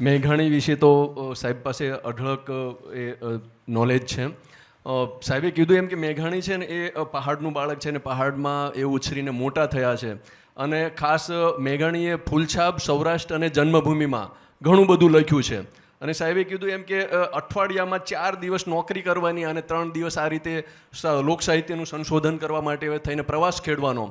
મેઘાણી વિશે તો સાહેબ પાસે અઢળક એ નોલેજ છે. સાહેબે કીધું એમ કે મેઘાણી છે ને, એ પહાડનું બાળક છે ને, પહાડમાં એ ઉછરીને મોટા થયા છે. અને ખાસ મેઘાણીએ ફૂલછાપ, સૌરાષ્ટ્ર અને જન્મભૂમિમાં ઘણું બધું લખ્યું છે. અને સાહેબે કીધું એમ કે અઠવાડિયામાં ચાર દિવસ નોકરી કરવાની અને ત્રણ દિવસ આ રીતે લોકસાહિત્યનું સંશોધન કરવા માટે થઈને પ્રવાસ ખેડવાનો.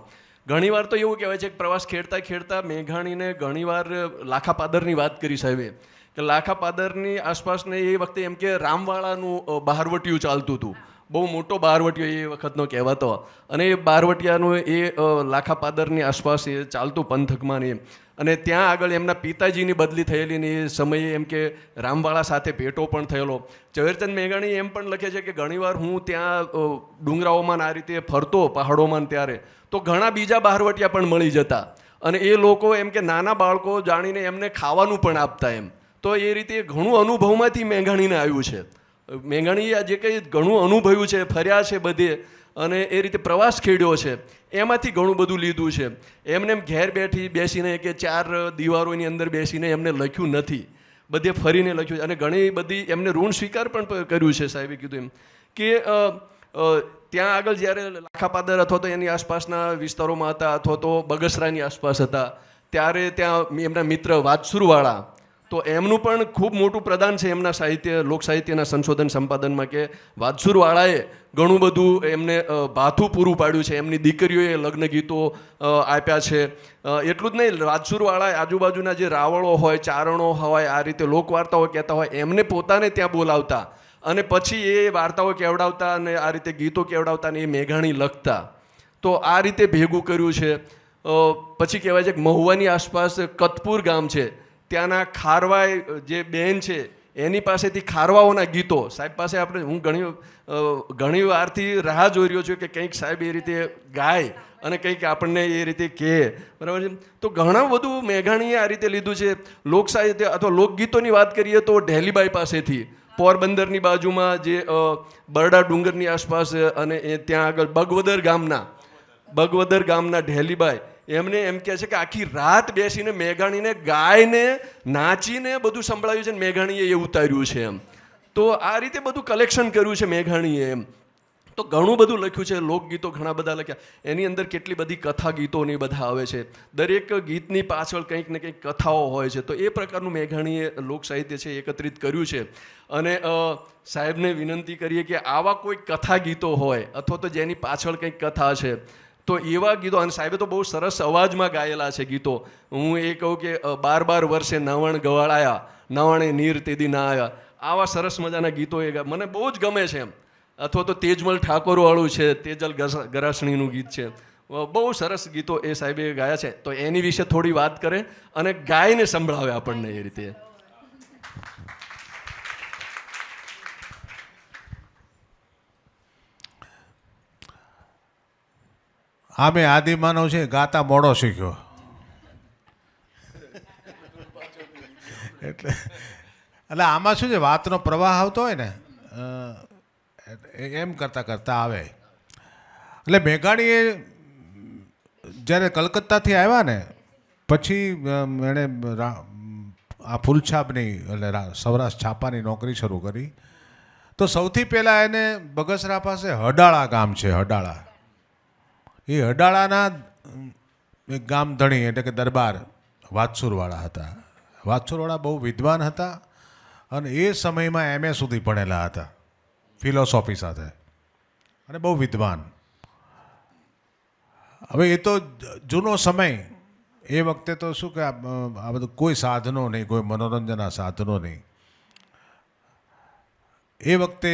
ઘણીવાર તો એવું કહેવાય છે કે પ્રવાસ ખેડતા ખેડતા મેઘાણીને ઘણીવાર લાખા પાદરની વાત કરી સાહેબે. કે લાખા પાદરની આસપાસને એ વખતે એમ કે રામવાળાનું બહારવટિયું ચાલતું હતું. બહુ મોટો બારવટીયો એ વખતનો કહેવાતો. અને એ બહારવટિયાનું એ લાખા પાદરની આસપાસ એ ચાલતું પંથકમાં ને અને ત્યાં આગળ એમના પિતાજીની બદલી થયેલી ને એ સમયે એમ કે રામવાળા સાથે ભેટો પણ થયેલો. ઝવેરચંદ મેઘાણી એમ પણ લખે છે કે ઘણીવાર હું ત્યાં ડુંગરાઓમાં આ રીતે ફરતો, પહાડોમાં ત્યારે, તો ઘણા બીજા બહારવટિયા પણ મળી જતા. અને એ લોકો એમ કે નાના બાળકો જાણીને એમને ખાવાનું પણ આપતા એમ. તો એ રીતે ઘણું અનુભવમાંથી મેઘાણીને આવ્યું છે. મેઘાણીએ જે કંઈ ઘણું અનુભવ્યું છે, ફર્યા છે બધે અને એ રીતે પ્રવાસ ખેડ્યો છે. એમાંથી ઘણું બધું લીધું છે. એમને એમ ઘેર બેઠી બેસીને કે ચાર દિવારોની અંદર બેસીને એમને લખ્યું નથી. બધે ફરીને લખ્યું છે. અને ઘણી બધી એમને ઋણ સ્વીકાર પણ કર્યું છે, સાહેબે કીધું એમ. કે ત્યાં આગળ જ્યારે લાખાપાદર અથવા તો એની આસપાસના વિસ્તારોમાં હતા અથવા તો બગસરાની આસપાસ હતા, ત્યારે ત્યાં એમના મિત્ર વાતસુરવાળા તો એમનું પણ ખૂબ મોટું પ્રદાન છે એમના સાહિત્ય, લોક સાહિત્યના સંશોધન સંપાદનમાં કે વાતસુરવાળાએ ઘણું બધું એમને ભાથું પૂરું પાડ્યું છે. એમની દીકરીઓએ લગ્ન ગીતો આપ્યા છે. એટલું જ નહીં, વાતસુરવાળાએ આજુબાજુના જે રાવળો હોય, ચારણો હોય, આ રીતે લોકવાર્તાઓ કહેતા હોય, એમને પોતાને ત્યાં બોલાવતા અને પછી એ વાર્તાઓ કેવડાવતા અને આ રીતે ગીતો કેવડાવતા ને એ મેઘાણી લખતા. તો આ રીતે ભેગું કર્યું છે. પછી કહેવાય છે કે મહુવાની આસપાસ કતપુર ગામ છે. ત્યાંના ખારવાય જે બેન છે, એની પાસેથી ખારવાઓના ગીતો. સાહેબ પાસે આપણે, હું ઘણી ઘણી વારથી રાહ જોઈ રહ્યો છું કે કંઈક સાહેબ એ રીતે ગાય અને કંઈક આપણને એ રીતે કહે બરાબર છે? તો ઘણા બધું મેઘાણીએ આ રીતે લીધું છે. લોક અથવા લોકગીતોની વાત કરીએ તો ઢેલીબાઈ પાસેથી, પોરબંદરની બાજુમાં જે બરડા ડુંગરની આસપાસ અને એ ત્યાં આગળ બગવદર ગામના બગવદર ગામના ઢેલીબાઈ એમને એમ કહે છે કે આખી રાત બેસીને મેઘાણીને ગાયને, નાચીને બધું સંભળાવ્યું છે ને મેઘાણીએ એ ઉતાર્યું છે એમ. તો આ રીતે બધું કલેક્શન કર્યું છે મેઘાણીએ એમ. તો ઘણું બધું લખ્યું છે, લોકગીતો ઘણા બધા લખ્યા. એની અંદર કેટલી બધી કથા ગીતોની બધા આવે છે. દરેક ગીતની પાછળ કંઈક ને કંઈક કથાઓ હોય છે. તો એ પ્રકારનું મેઘાણીએ લોક સાહિત્ય છે એકત્રિત કર્યું છે. અને સાહેબને વિનંતી કરીએ કે આવા કોઈ કથા ગીતો હોય અથવા તો જેની પાછળ કંઈક કથા છે તો એવા ગીતો, અને સાહેબે તો બહુ સરસ અવાજમાં ગાયેલા છે ગીતો. હું એ કહું કે બાર બાર વર્ષે નવણ ગવાળાયા નવણે નીર તેદી ના આવ્યા આવા સરસ મજાના ગીતો એ મને બહુ જ ગમે છે એમ. અથવા તો તેજમલ ઠાકોરવાળું છે, તેજલ ગરાસણીનું ગીત છે. બહુ સરસ ગીતો એ સાહેબે ગાયા છે. તો એની વિશે થોડી વાત કરે અને ગાયને સંભળાવે આપણને એ રીતે. આ મેં આદિમાનવ છે, ગાતા મોડો શીખ્યો. એટલે એટલે આમાં શું છે, વાતનો પ્રવાહ આવતો હોય ને એમ કરતાં કરતાં આવે. એટલે મેઘાણીએ જ્યારે કલકત્તાથી આવ્યા ને, પછી એણે આ ફૂલછાપની, એટલે સૌરાષ્ટ્ર છાપાની નોકરી શરૂ કરી. તો સૌથી પહેલાં એને બગસરા પાસે હડાળા ગામ છે, હડાળા. એ હડાળાના એક ગામ ધણી એટલે કે દરબાર વાતસુરવાળા હતા. વાતસુરવાળા બહુ વિદ્વાન હતા અને એ સમયમાં એમએ સુધી ભણેલા હતા, ફિલોસોફી સાથે. અને બહુ વિદ્વાન. હવે એ તો જૂનો સમય. એ વખતે તો શું કે આ બધું કોઈ સાધનો નહીં, કોઈ મનોરંજનના સાધનો નહીં. એ વખતે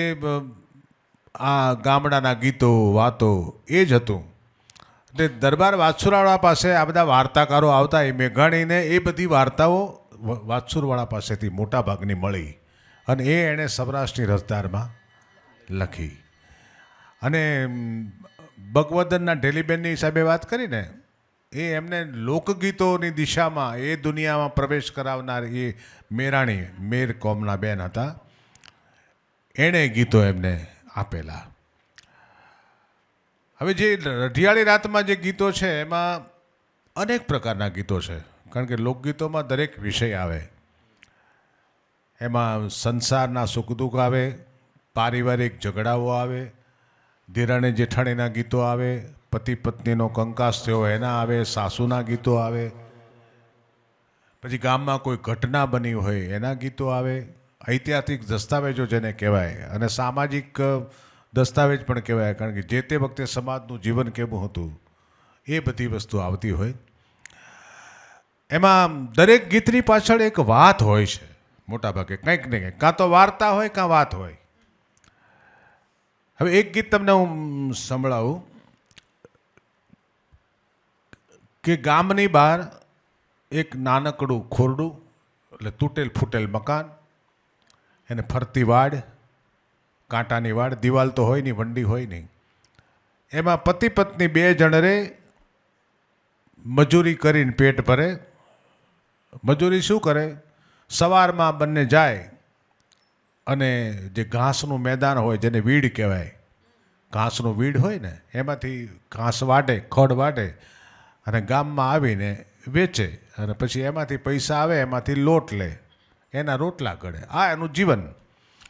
આ ગામડાના ગીતો, વાતો એ જ હતું. એટલે દરબાર વાતસુરાવાળા પાસે આ બધા વાર્તાકારો આવતા એ મેઘાણીને એ બધી વાર્તાઓ વાતસુરવાળા પાસેથી મોટા ભાગની મળી અને એ એણે સૌરાષ્ટ્રની રસદારમાં લખી. અને ભગવદનના ઢેલીબેનની હિસાબે વાત કરીને એ એમને લોકગીતોની દિશામાં એ દુનિયામાં પ્રવેશ કરાવનાર એ મેરાણી, મેર કોમના બેન હતા, એણે ગીતો એમને આપેલા. હવે જે રઢિયાળી રાતમાં જે ગીતો છે, એમાં અનેક પ્રકારના ગીતો છે. કારણ કે લોકગીતોમાં દરેક વિષય આવે. એમાં સંસારના સુખ દુઃખ આવે, પારિવારિક ઝઘડાઓ આવે દિરાણી જેઠાણીના ગીતો આવે પતિ પત્નીનો કંકાસ થયો એના આવે, સાસુના ગીતો આવે. પછી ગામમાં કોઈ ઘટના બની હોય એના ગીતો આવે. ઐતિહાસિક દસ્તાવેજો જેને કહેવાય અને સામાજિક દસ્તાવેજ પણ કહેવાય. કારણ કે જે તે વખતે સમાજનું જીવન કેવું હતું, એ બધી વસ્તુ આવતી હોય. એમાં દરેક ગીતની પાછળ એક વાત હોય છે, મોટાભાગે. કંઈક ને કંઈક. કાં તો વાર્તા હોય, કાં વાત હોય. હવે એક ગીત તમને હું સંભળાવું. કે ગામની બહાર એક નાનકડું ખોરડું, એટલે તૂટેલ ફૂટેલ મકાન, એને ફરતી વાડ કાંટાની વાડ, દિવાલ તો હોય નહીં, વંડી હોય નહીં. એમાં પતિ પત્ની બે જણ રે મજૂરી કરીને પેટ ભરે. મજૂરી શું કરે? સવારમાં બંને જાય અને જે ઘાસનું મેદાન હોય, જેને વીડ કહેવાય, ઘાસનું વીડ હોય ને, એમાંથી ઘાસ વાટે ખડ વાટે અને ગામમાં આવીને વેચે અને પછી એમાંથી પૈસા આવે, એમાંથી લોટ લે, એના રોટલા કરે આ એનું જીવન.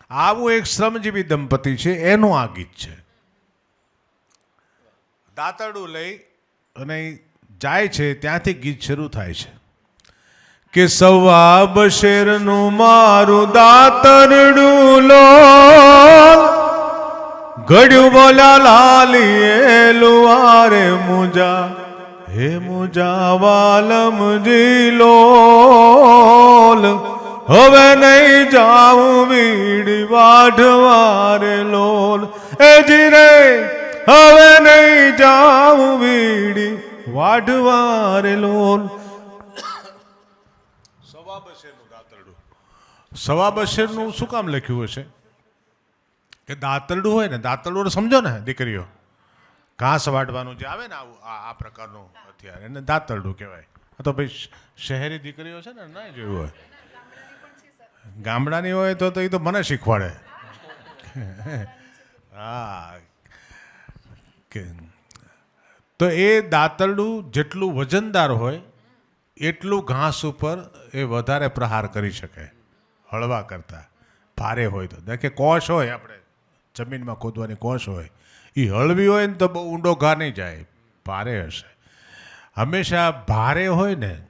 આવું એક શ્રમજીવી દંપતી છે, એનું આ ગીત છે. દાંતરડું લઈ અને જાય છે, ત્યાંથી ગીત શરૂ થાય છે. કે સવા બશેરનું મારું દાતરડું લો. ઘડ્યું બોલ્યા લાલીએ લુવારે મુજા, હે મુજા વાલમજી લોલ. હવે નહીં જાઉં વીડી વાઢવારે લોલ. એ જીરે હવે નહીં જાઉં વીડી વાઢવારે લોલ. સવા બશેરનું દાતરડું. સવા બશેરનું શું કામ લખ્યું હશે? કે દાંતરડું હોય ને, દાંતરડું સમજો ને, દીકરીઓ. ઘાસ વાટવાનું જે આવે ને આવું, આ પ્રકારનું હથિયાર, એને દાંતરડું કહેવાય. તો ભાઈ શહેરી દીકરીઓ છે ને ના જોયું હોય. ગામડાની હોય તો એ તો મને શીખવાડે. હા. કે તો એ દાંતરડું જેટલું વજનદાર હોય, એટલું ઘાસ ઉપર એ વધારે પ્રહાર કરી શકે, હળવા કરતાં. ભારે હોય તો. દેખે કોશ હોય આપણે, જમીનમાં ખોદવાની કોશ હોય એ હળવી હોય ને તો બહુ ઊંડો ઘા નહીં જાય, ભારે હશે. હંમેશા ભારે હોય ને,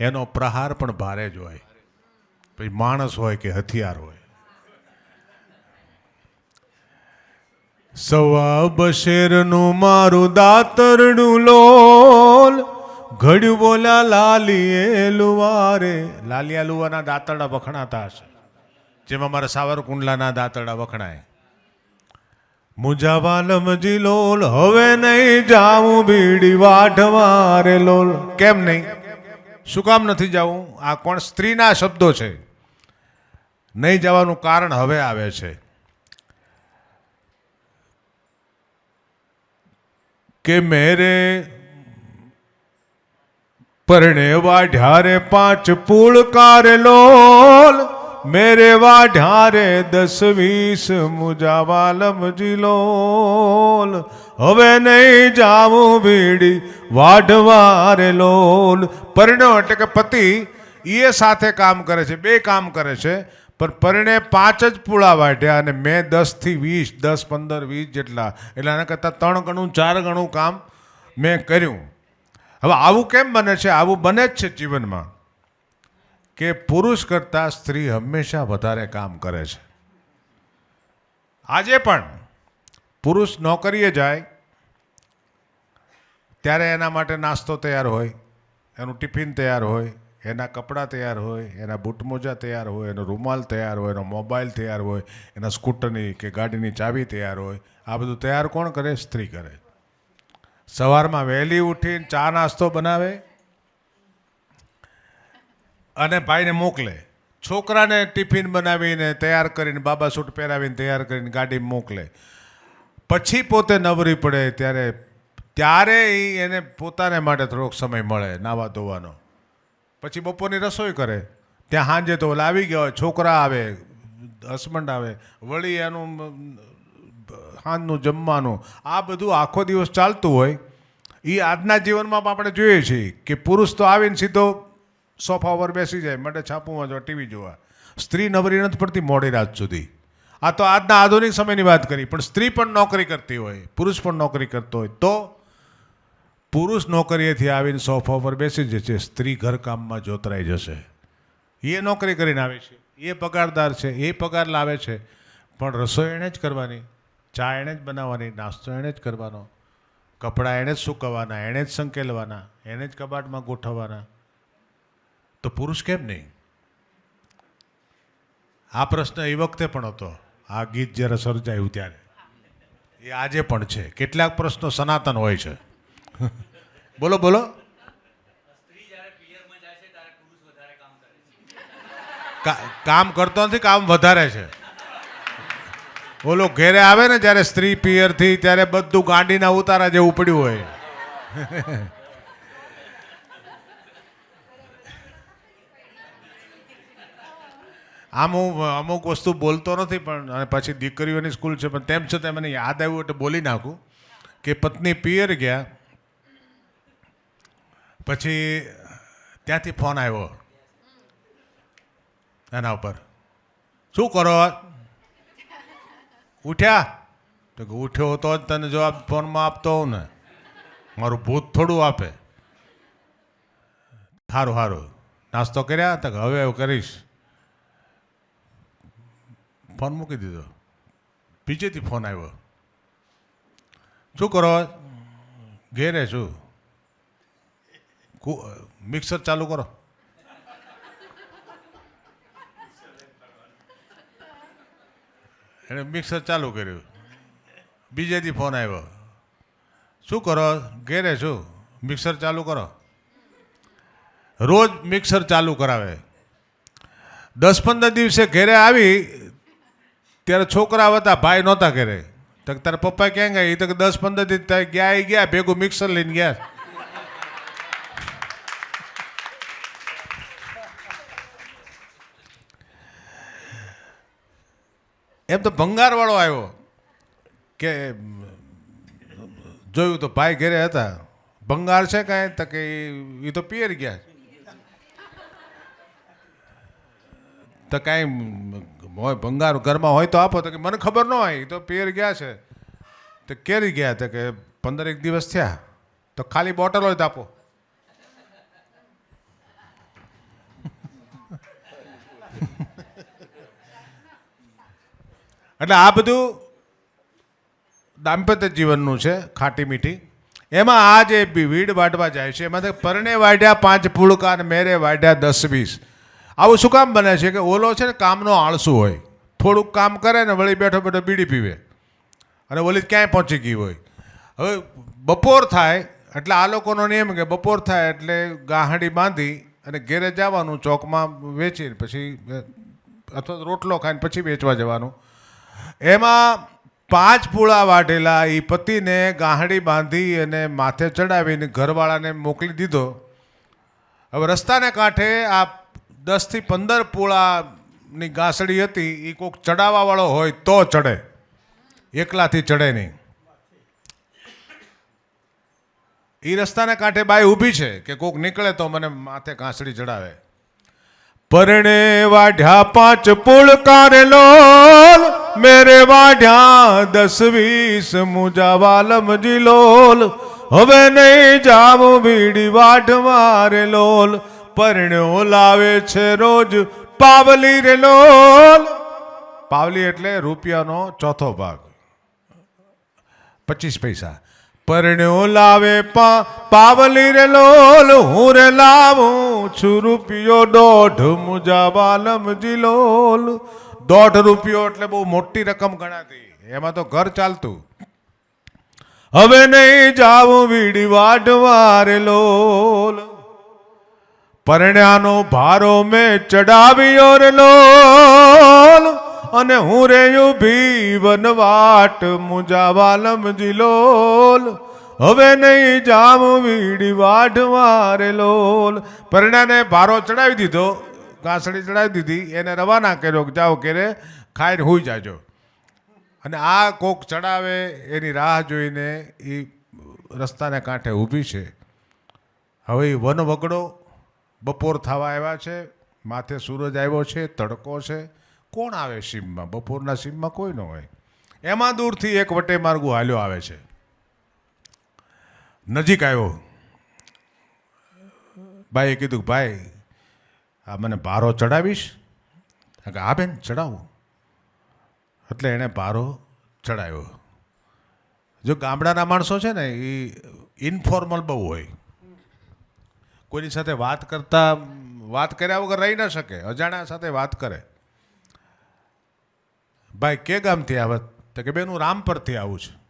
એનો પ્રહાર પણ ભારે જ હોય. પછી માણસ હોય કે હથિયાર હોય. સવા બશેરનું મારું દાતરડું લોલ ઘડ્યું બોલ્યા લાલીએ લુવારે. લાલિયા લુવાના દાતરડા વખણાતા હશે. જેમાં મારા સાવરકુંડલાના દાતરડા વખણાય. મુજા વાલમજી લોલ, હવે નહીં જાઉં બીડી વાઢવારે લોલ. કેમ નહીં? શું કામ નથી જવું? આ કોણ સ્ત્રીના શબ્દો છે? નહીં જવાનું કારણ હવે આવે છે. કે મેરે પરણે વાઢ્યારે પાંચ પુળકાર લોલ? મેરે વાઢારે દસ વીસ મુજાવાલમજી લોલ હવે નહીં જાવું ભીડી વાઢવારે લોલ પરણ્યો એટલે કે પતિ એ સાથે કામ કરે છે બે કામ કરે છે પણ પરણે પાંચ જ પૂળા વાઢ્યા અને મેં દસથી વીસ દસ પંદર વીસ જેટલા એટલે આના કરતાં ત્રણ ગણું ચાર ગણું કામ મેં કર્યું હવે આવું કેમ બને છે આવું બને જ છે જીવનમાં કે પુરુષ કરતાં સ્ત્રી હંમેશા વધારે કામ કરે છે. આજે પણ પુરુષ નોકરીએ જાય, ત્યારે એના માટે નાસ્તો તૈયાર હોય, એનું ટિફિન તૈયાર હોય, એના કપડાં તૈયાર હોય, એના બૂટમોજા તૈયાર હોય, એનો રૂમાલ તૈયાર હોય, એનો મોબાઈલ તૈયાર હોય, એના સ્કૂટરની કે ગાડીની ચાવી તૈયાર હોય, આ બધું તૈયાર કોણ કરે? સ્ત્રી કરે. સવારમાં વહેલી ઉઠીને ચા નાસ્તો બનાવે અને ભાઈને મોકલે. છોકરાને ટિફિન બનાવીને તૈયાર કરીને, બાબા સૂટ પહેરાવીને તૈયાર કરીને ગાડી મોકલે. પછી પોતે નવરી પડે ત્યારે ત્યારે એ એને પોતાને માટે થોડોક સમય મળે નાવા ધોવાનો. પછી બપોરની રસોઈ કરે. ત્યાં સાંજે તો લાવી આવી ગયા છોકરા આવે, હસબન્ડ આવે, વળી એનું સાંજનું જમવાનું, આ બધું આખો દિવસ ચાલતું હોય. એ આજના જીવનમાં પણ આપણે જોઈએ છીએ કે પુરુષ તો આવીને સીધો સોફા ઉપર બેસી જાય માટે છાપું વાંચવા ટીવી જોવા. સ્ત્રી નવરી નથી પડતી મોડી રાત સુધી. આ તો આજના આધુનિક સમયની વાત કરી, પણ સ્ત્રી પણ નોકરી કરતી હોય, પુરુષ પણ નોકરી કરતો હોય, તો પુરુષ નોકરીએથી આવીને સોફા પર બેસી જશે સ્ત્રી ઘરકામમાં જોતરાઈ જશે. એ નોકરી કરીને આવે છે એ પગારદાર છે, એ પગાર લાવે છે, પણ રસોઈ એણે જ કરવાની, ચા એણે જ બનાવવાની, નાસ્તો એણે જ કરવાનો, કપડાં એણે જ સૂકવવાના, એણે જ સંકેલવાના, એણે જ કબાટમાં ગોઠવવાના. તો પુરુષ કેમ નહીં? આ પ્રશ્ન એ વખતે પણ હતો. આ ગીત જ્યારે સર્જાયું ત્યારે. એ આજે પણ છે. કેટલાક પ્રશ્નો સનાતન હોય છે. બોલો બોલો. કામ કરતો નથી, કામ વધારે છે. બોલો, ઘેરે આવે ને જ્યારે સ્ત્રી પિયરથી ત્યારે બધું ગાંડીના ઉતારા જેવું પડ્યું હોય. આમ હું, અમુક વસ્તુ બોલતો નથી પણ, અને પછી દીકરીઓની સ્કૂલ છે, પણ તેમ છતાં મને યાદ આવ્યું એટલે બોલી નાખું કે પત્ની પિયર ગયા, પછી ત્યાંથી ફોન આવ્યો એના ઉપર. શું કરો? ઉઠ્યા? તો કે ઉઠ્યો તો જ તને જવાબ ફોનમાં આપતો હોઉં ને. મારું ભૂત થોડું આપે. સારું સારું નાસ્તો કર્યા? તો હવે એવું કરીશ. ફોન મૂકી દીધો. બીજેથી ફોન આવ્યો. શું કરો? ઘેરે છું. મિક્સર ચાલુ કરો. એણે મિક્સર ચાલુ કર્યું. બીજેથી ફોન આવ્યો. શું કરો? ઘેરે છું. મિક્સર ચાલુ કરો. રોજ મિક્સર ચાલુ કરાવે. દસ પંદર દિવસે ઘેરે આવી ત્યારે છોકરા હતા ભાઈ નહોતા ઘરે. તો તારા પપ્પા ક્યાં ગયા? એ તો દસ પંદર ત્યાં ગયા એ ગયા, ભેગું મિક્સર લઈને ગયા. એમ તો ભંગારવાળો આવ્યો કે, જોયું તો ભાઈ ઘરે હતા. ભંગાર છે કાંઈ? તો કે એ તો પિયર ગયા. તો કાંઈ હોય ભંગાર ઘરમાં હોય તો આપો. તો કે મને ખબર ન હોય. તો પિયર ગયા છે. તો કેરી ગયા. તો કે પંદર એક દિવસ થયા. તો ખાલી બોટલ હોય તો આપો. એટલે આ બધું દાંપત્ય જીવનનું છે, ખાટી મીઠી. એમાં આ જે વીડ વાટવા જાય છે એમાં પરણે વાઢ્યા પાંચ પુળકા અને મેરે વાઢ્યા દસ વીસ. આવું શું કામ બને છે કે ઓલો છે ને કામનો આળસુ હોય. થોડુંક કામ કરે ને વળી બેઠો બેઠો બીડી પીવે. અને ઓલી ક્યાંય પહોંચી ગઈ હોય. હવે બપોર થાય એટલે આ લોકોનો નિયમ કે બપોર થાય એટલે ગાહડી બાંધી અને ઘેરે જવાનું ચોકમાં વેચીને પછી અથવા રોટલો ખાઈને પછી વેચવા જવાનું. એમાં પાંચ પૂળા વાઢેલા એ પતિને ગાહડી બાંધી અને માથે ચડાવીને ઘરવાળાને મોકલી દીધો. હવે રસ્તાને કાંઠે આ દસથી પંદર પોળાની ગાસડી હતી એ કોઈક ચડાવવાવાળો હોય તો ચડે. એકલાથી ચડે નહીં. એ રસ્તાને કાંઠે બાઈ ઊભી છે કે કોક નીકળે તો મને માથે કાંસડી ચડાવે. પરણે વાઢ્યા પાંચ પુળકારે કારેલોલ મેરે વાઢ્યા દસ વીસ મુજા વાલમજી લોલ હવે નહીં જાવું બીડી વાઢ મારે લોલ. પરણ્યો લાવે છે રોજ પાવલી રે લોલ. પાવલી એટલે રૂપિયાનો ચોથો ભાગ. પચીસ પૈસા. પરણ્યો લાવે પા પાવલી રે લોલ. હું રે લાવું છું રૂપિયો દોઢ મુજા બાલમજી લોલ. દોઢ રૂપિયો એટલે બહુ મોટી રકમ ગણાતી. એમાં તો ઘર ચાલતું. હવે નહીં જાવું વીડી વાઢવા રે લોલ. પરણ્યાનો ભારો મેં ચડાવ્યો રે લોલ. અને હું રે ઊભી વનવાટ મુજા વાલમજી લોલ. હવે નહીં જામ વીડી વાઢવા રે લોલ. પરણ્યાને ભારો ચડાવી દીધો કાસડી ચડાવી દીધી, એને રવાના કર્યો જાઓ કેરે ખાઈને હોઈ જાજો. અને આ કોક ચડાવે, એની રાહ જોઈને એ રસ્તાને કાંઠે ઊભી છે. હવે એ વન વગડો બપોર થવા આવ્યા છે, માથે સૂરજ આવ્યો છે, તડકો છે. કોણ આવે સીમમાં? બપોરના સીમમાં કોઈ ન હોય. એમાં દૂરથી એક વટે માર્ગુ હાલ્યો આવે છે. નજીક આવ્યો. ભાઈએ કીધું, ભાઈ, આ મને ભારો ચડાવીશ? કે હા બેન, ચડાવું. એટલે એણે ભારો ચડાવ્યો. જો ગામડાના માણસો છે ને એ ઇન્ફોર્મલ બહુ હોય. કોઈની સાથે વાત કરતા, વાત કર્યા વગર રહી ન શકે, અજાણ્યા સાથે વાત કરે. ભાઈ, કે ગામથી આવત તો કે બેન, હું રામપરથી આવું છું.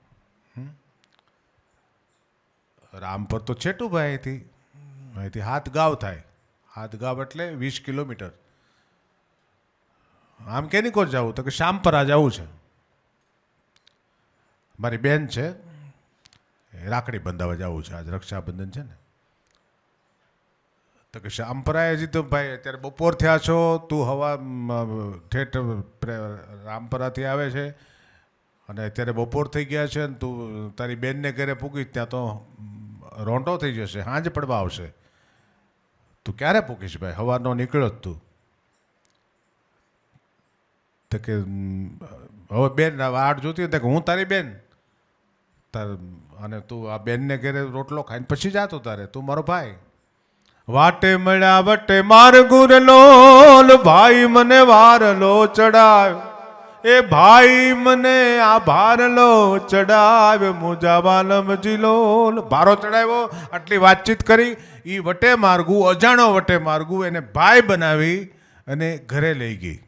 રામપર તો છેટું ભાઈ અહીંથી. અહીંથી હાથ ગાવ થાય. હાથ ગાવ એટલે વીસ કિલોમીટર. આમ કેની કોર જવું? તો કે શામપરા જવું છે. મારી બેન છે. રાખડી બંધાવવા જવું છે. આજ રક્ષાબંધન છે ને. તો કે શામપરાએ હજી તો ભાઈ, અત્યારે બપોર થયા છો, તું હવા ઠેઠ રામપરાથી આવે છે અને અત્યારે બપોર થઈ ગયા છે ને તું, તારી બેનને ઘરે પૂગીશ, ત્યાં તો રોંટો થઈ જશે સાંજ પડવા આવશે. તું ક્યારે પૂકીશ ભાઈ? હવાનો નીકળ્યો જ તું. તો કે હવે બેન આઠ જોતી તો કે હું તારી બેન? તાર, અને તું આ બેનને ઘરે રોટલો ખાઈને પછી જાતો તારે, તું મારો ભાઈ. વાટે મળ્યા, વટે માર ગુરલોલ ભાઈ મને વારલો ચડાવ એ ભાઈ મને આ ભારલો ચડાવ મુજા વાલમ જીલોલ ભારો ચડાવ્યો આટલી વાતચીત કરી. એ વટે માર્ગું, અજાણો વટે માર્ગું એને ભાઈ બનાવી અને ઘરે લઈ ગઈ.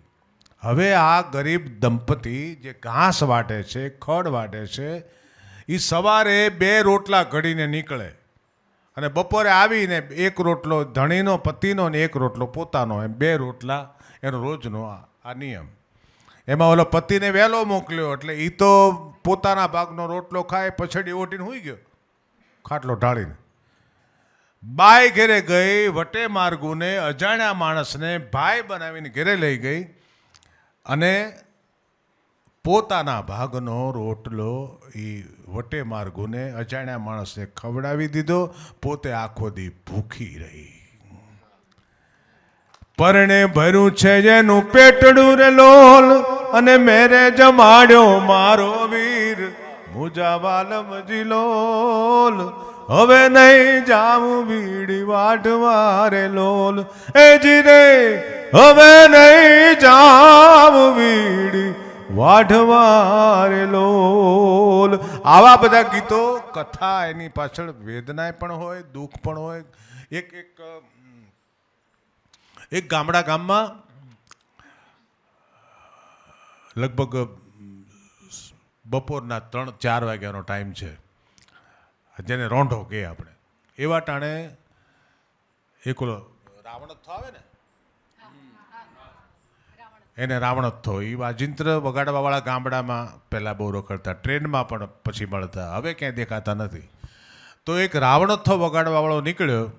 હવે આ ગરીબ દંપતી જે ઘાસ વાટે છે, ખડ વાટે છે એ સવારે બે રોટલા ઘડીને નીકળે. અને બપોરે આવીને એક રોટલો ધણીનો, પતિનો ને એક રોટલો પોતાનો એમ, બે રોટલા એનો રોજનો આ નિયમ. એમાં ઓલો પતિને વહેલો મોકલ્યો એટલે એ તો પોતાના ભાગનો રોટલો ખાય, પછડી ઓટીને હોઈ ગયો, ખાટલો ઢાળીને. બાય ઘેરે ગઈ, વટે માર્ગુને અજાણ્યા માણસને ભાઈ બનાવીને ઘેરે લઈ ગઈ અને પોતાના ભાગનો રોટલો એ વટે માર્ગોને અજાણ્યા માણસને ખવડાવી દીધો, પોતે આખો દી ભૂખી રહી. પરણે ભર્યું છે જેનું પેટડું રે લોલ અને મેરે જમાડ્યો મારો વીર મુજાવાલમ જીલોલ હવે નહીં જાવું બીડી વાઢવા રે લોલ. એ જી રે, હવે નહીં જાવું બીડી વાઢવા રે લોલ. આવા બધા ગીતો, કથા એની પાછળ વેદના પણ હોય, દુઃખ પણ હોય. એક એક એક ગામડા ગામમાં લગભગ બપોરના ત્રણ, ચાર વાગ્યાનો ટાઈમ છે. જેને રોંઢો કહે આપણે. એવા ટાણે એક રાવણ આવે ને એને રાવણત્થો. એ વાજિંત્ર વગાડવાવાળા ગામડામાં પહેલાં બહુ રોકડતા ટ્રેનમાં પણ પછી મળતા. હવે ક્યાંય દેખાતા નથી. તો એક રાવણથો વગાડવાવાળો નીકળ્યો.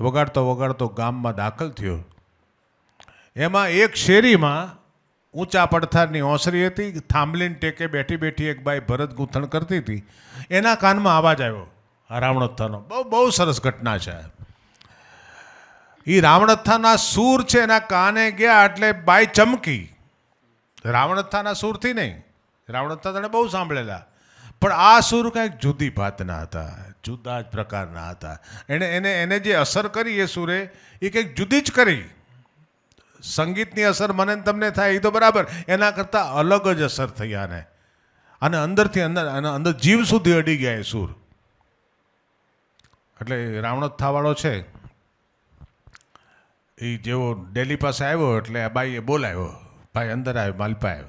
વગાડતો વગાડતો ગામમાં દાખલ થયો. એમાં એક શેરીમાં ઊંચા પડથારની ઓસરી હતી, થાંભલીન ટેકે બેઠી બેઠી એક બાઈ ભરત ગૂંથણ કરતી હતી. એના કાનમાં અવાજ આવ્યો, આ રાવણોત્થાનો. બહુ બહુ સરસ ઘટના છે એ રાવણથાના સૂર છે એના કાને ગયા એટલે બાઈ ચમકી. રાવણથાના સૂરથી નહીં. રાવણથા તને બહુ સાંભળેલા. પણ આ સૂર કાંઈક જુદી ભાતના હતા, જુદા જ પ્રકારના હતા. એણે એને એને જે અસર કરી એ સૂરે, એ કંઈક જુદી જ કરી. સંગીતની અસર મને તમને થાય એ તો બરાબર. એના કરતાં અલગ જ અસર થઈ આને અને અંદરથી અંદર, અને અંદર જીવ સુધી અડી ગયા એ સૂર. એટલે રાવણોત્થાવાળો છે. એ જેવો ડેલી પાસે આવ્યો એટલે આ બાઈએ બોલાવ્યો. ભાઈ અંદર આવ્યો, માલપા આવ્યો.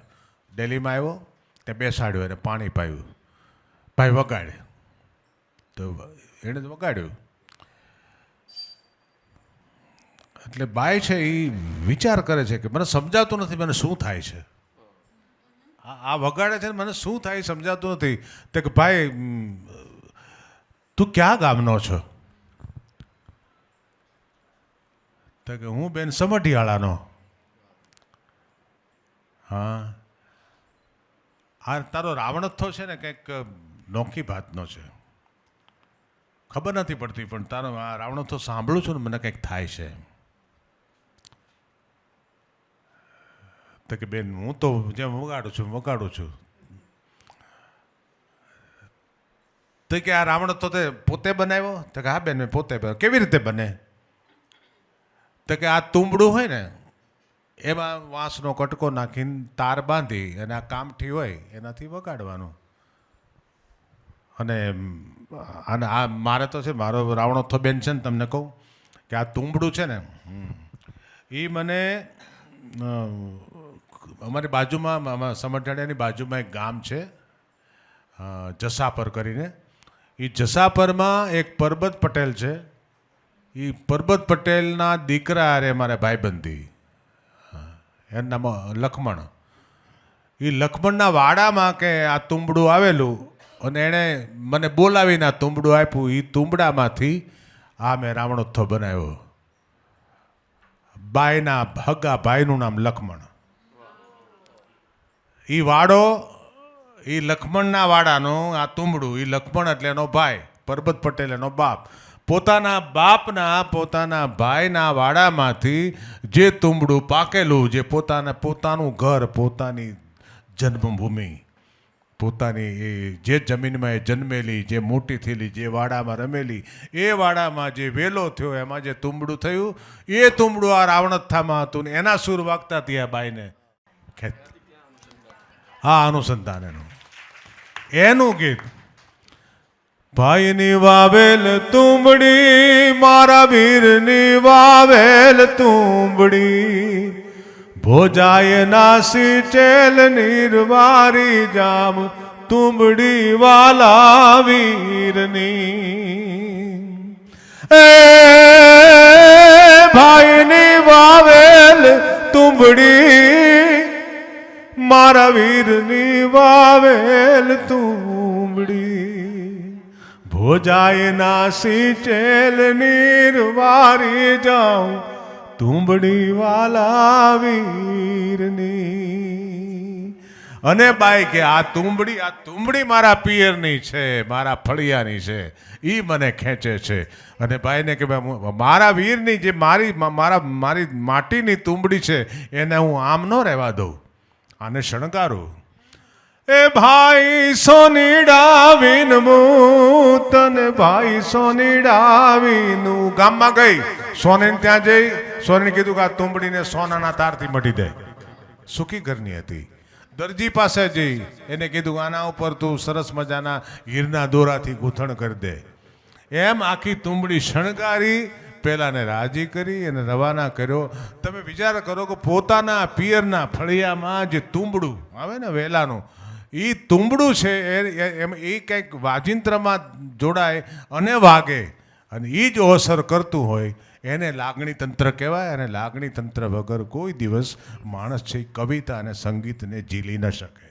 ડેલીમાં આવ્યો તે બેસાડ્યો એને પાણી પાયું. ભાઈ વગાડે. તો એણે તો વગાડ્યું. એટલે બાય છે એ વિચાર કરે છે કે મને સમજાતું નથી, મને શું થાય છે? આ વગાડે છે મને શું થાય સમજાતું નથી. તે કે ભાઈ તું ક્યાં ગામનો છો? તો કે હું બેન સમઢિયાળાનો. હા. આ તારો રાવણથ્થો છે ને કંઈક નોખી ભાતનો છે. ખબર નથી પડતી, પણ તારો આ રાવણથ્થો સાંભળું છું ને મને કંઈક થાય છે. તો કે બેન, હું તો જેમ વગાડું છું વગાડું છું. તો કે આ રાવણ તો તે પોતે બનાવ્યો? તો કે હા બેન, મેં પોતે કેવી રીતે બને? તો કે આ તુંબડું હોય ને, એમાં વાંસનો કટકો નાખીને તાર બાંધી અને આ કામઠી હોય, એનાથી વગાડવાનું. અને અને આ મારે તો છે, મારો રાવણોથો બેન છે ને તમને કહું, કે આ તુંબડું છે ને એ મને અમારી બાજુમાં સમઢાણિયાની બાજુમાં એક ગામ છે જસાપર કરીને. એ જસાપરમાં એક પરબત પટેલ છે એ પરબત પટેલના દીકરા અરે મારા ભાઈબંધી. એનું લખમણ. એ લખમણના વાડામાં કે આ તુંબડું આવેલું અને એણે મને બોલાવીને આ તુંબડું આપ્યું એ તુંબડામાંથી આ મેં રાવણોત્સવ બનાવ્યો. બાયના હગા ભાઈનું નામ લખમણ. એ વાડો એ લખમણના વાડાનો આ તુંબડું એ લખમણ એટલે એનો ભાઈ, પરબત પટેલ એનો બાપ. પોતાના બાપના, પોતાના ભાઈના વાડામાંથી જે તુંબડું પાકેલું, જે પોતાના, પોતાનું ઘર, પોતાની જન્મભૂમિ, પોતાની એ જે જમીનમાં એ જન્મેલી, જે મોટી થયેલી, જે વાડામાં રમેલી, એ વાડામાં જે વેલો થયો, એમાં જે તુંબડું થયું, એ તુંબડું આ રાવણથામાં હતું ને એના સુર વાગતા હતી આ બાઈને. ખેત. હા અનુસંધાન એનું. એનું ગીત ભાઈની વાવેલ તુંબડી, મારા વીરની વાવેલ તુંબડી. ભોજાય નાસી ચેલ નિર્વારી જામ, તુંબડી વાલા વીરની. એ ભાઈની વાવેલ તુંબડી, મારા વીરની વાવેલ તુંબડી. ભોજાય નાસી ચેલ વારી જાઉં, તુંબડી વાલા વીરની. અને બાઈ કે, આ તુંબડી આ તુંબડી મારા પિયરની છે, મારા ફળિયાની છે એ મને ખેંચે છે. અને ભાઈને કે હું- મારા વીરની જે મારી મારા, મારી માટીની તુંબડી છે, એને હું આમ ન રહેવા દઉં. આને શણગારું. એ ભાઈ સોનીડાવીન ડાવીનું તને ભાઈ સોની ડાવીનું ગામમાં ગઈ. સોની ત્યાં જઈ, સોનીને કીધું કે આ તુંબડીને સોનાના તારથી મટી દે. સુખી ઘરની હતી. દરજી પાસે જઈ, એને કીધું આના ઉપર તું સરસ મજાના હીરના દોરાથી ગૂંથણ કરી દે. એમ આખી તુંબડી શણગારી, પેલાને રાજી કરી અને રવાના કર્યો. તમે વિચાર કરો કે પોતાના પિયરના ફળિયામાં જે તુંબડું આવે ને વેલાનું એ તુંબડું છે, એ- એમ એ કંઈક વાજિંત્રમાં જોડાય અને વાગે. અને એ જ અવસર કરતું હોય. એને લાગણી તંત્ર કહેવાય અને લાગણી તંત્ર વગર કોઈ દિવસ માણસ છે કવિતા અને સંગીતને ઝીલી ન શકે.